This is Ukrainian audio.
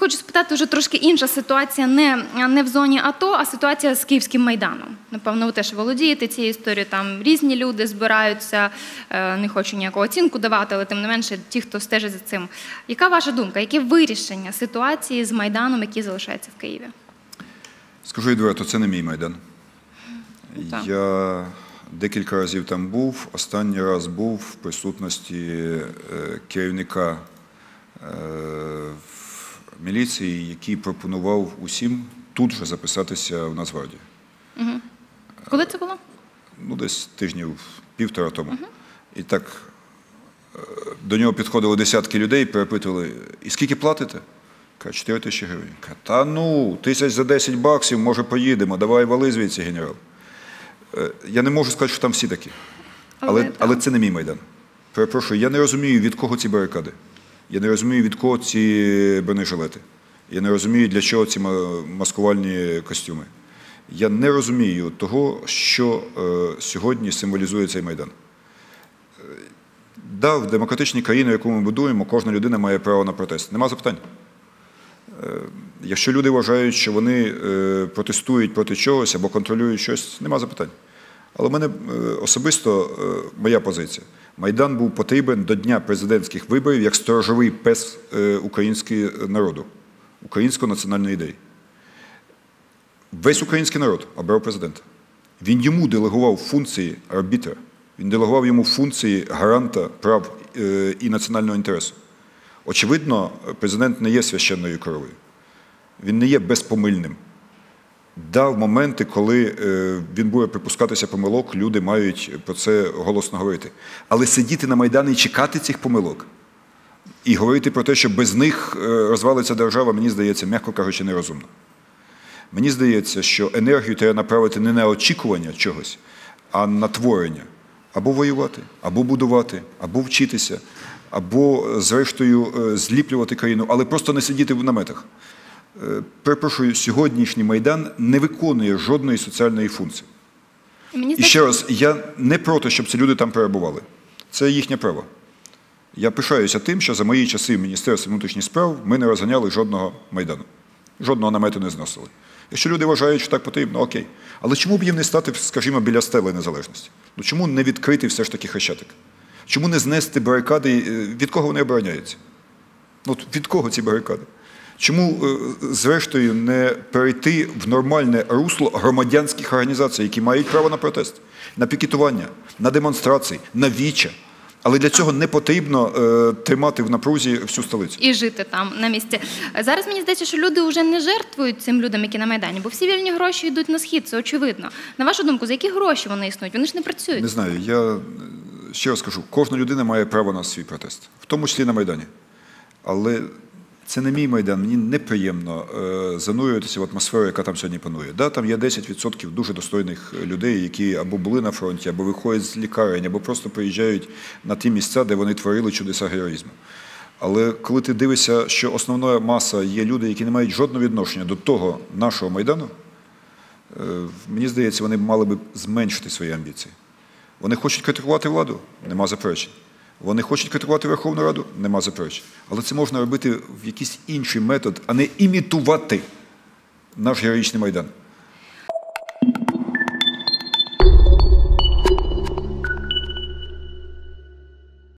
хочу спитати вже трошки інша ситуація, не, не в зоні АТО, а ситуація з Київським майданом. Напевно, ви теж володієте цією історією. Там різні люди збираються, е, не хочу ніяку оцінку давати, але тим не менше, ті, хто стежить за цим. Яка ваша думка? Яке вирішення ситуації з майданом, який залишається в Києві? Скажу відверто, це не мій майдан. Так. Я декілька разів там був. Останній раз був в присутності е, керівника е, в міліції, який пропонував усім тут же записатися в Нацгвардію. Коли це було? ну, десь тижнів півтора тому. І так е, до нього підходили десятки людей перепитували, і скільки платите? Каже, 4 тисячі гривень. Каже, та ну, тисяч за 10 баксів, може, поїдемо, давай вали звідси, генерал. Е, Я не можу сказати, що там всі такі. Але, Але, але це не мій майдан. Перепрошую, я не розумію, від кого ці барикади. Я не розумію, від кого ці бронежилети. Я не розумію, для чого ці маскувальні костюми. Я не розумію того, що е, сьогодні символізує цей майдан. Е, Да, в демократичній країні, яку ми будуємо, кожна людина має право на протест. Нема запитань. Е, Якщо люди вважають, що вони протестують проти чогось або контролюють щось, нема запитань. Але в мене особисто моя позиція. Майдан був потрібен до дня президентських виборів як сторожовий пес е, українського народу, української національної ідеї. Весь український народ обрав президента. Він йому делегував функції арбітра, він делегував йому функції гаранта прав е, і національного інтересу. Очевидно, президент не є священною коровою. Він не є безпомильним. Да, в моменти, коли е, він буде припускатися помилок, люди мають про це голосно говорити. Але сидіти на Майдані і чекати цих помилок і говорити про те, що без них е, розвалиться держава, мені здається, м'яко кажучи, нерозумно. Мені здається, що енергію треба направити не на очікування чогось, а на творення. Або воювати, або будувати, або вчитися, або, зрештою, е, зліплювати країну, але просто не сидіти в наметах. Е, Перепрошую, сьогоднішній Майдан не виконує жодної соціальної функції. І Мені І ще раз, я не проти, щоб ці люди там перебували. Це їхнє право. Я пишаюся тим, що за мої часи в Міністерстві внутрішніх справ ми не розганяли жодного майдану, жодного намету не зносили. Якщо люди вважають, що так потрібно, окей. Але чому б їм не стати, скажімо, біля стели незалежності? Ну чому не відкрити все ж таки хрещатик? Чому не знести барикади? е, Від кого вони обороняються? Ну, от від кого ці барикади? Чому, е, зрештою, не перейти в нормальне русло громадянських організацій, які мають право на протест, на пікетування, на демонстрації, на віча? Але для цього не потрібно е, тримати в напрузі всю столицю. і жити там на місці. Зараз мені здається, що люди вже не жертвують цим людям, які на майдані, бо всі вільні гроші йдуть на схід. Це очевидно. На вашу думку, за які гроші вони існують? Вони ж не працюють. Не знаю, я е, ще раз кажу, кожна людина має право на свій протест, в тому числі на Майдані. Але це не мій Майдан, мені неприємно е, занурюватися в атмосферу, яка там сьогодні панує. Да, там є 10% дуже достойних людей, які або були на фронті, або виходять з лікарень, або просто приїжджають на ті місця, де вони творили чудеса героїзму. Але коли ти дивишся, що основна маса є люди, які не мають жодного відношення до того нашого Майдану, е, мені здається, вони мали б зменшити свої амбіції. Вони хочуть критикувати владу, нема заперечень. Вони хочуть критикувати Верховну Раду, нема заперечень. Але це можна робити в якийсь інший метод, а не імітувати наш героїчний майдан.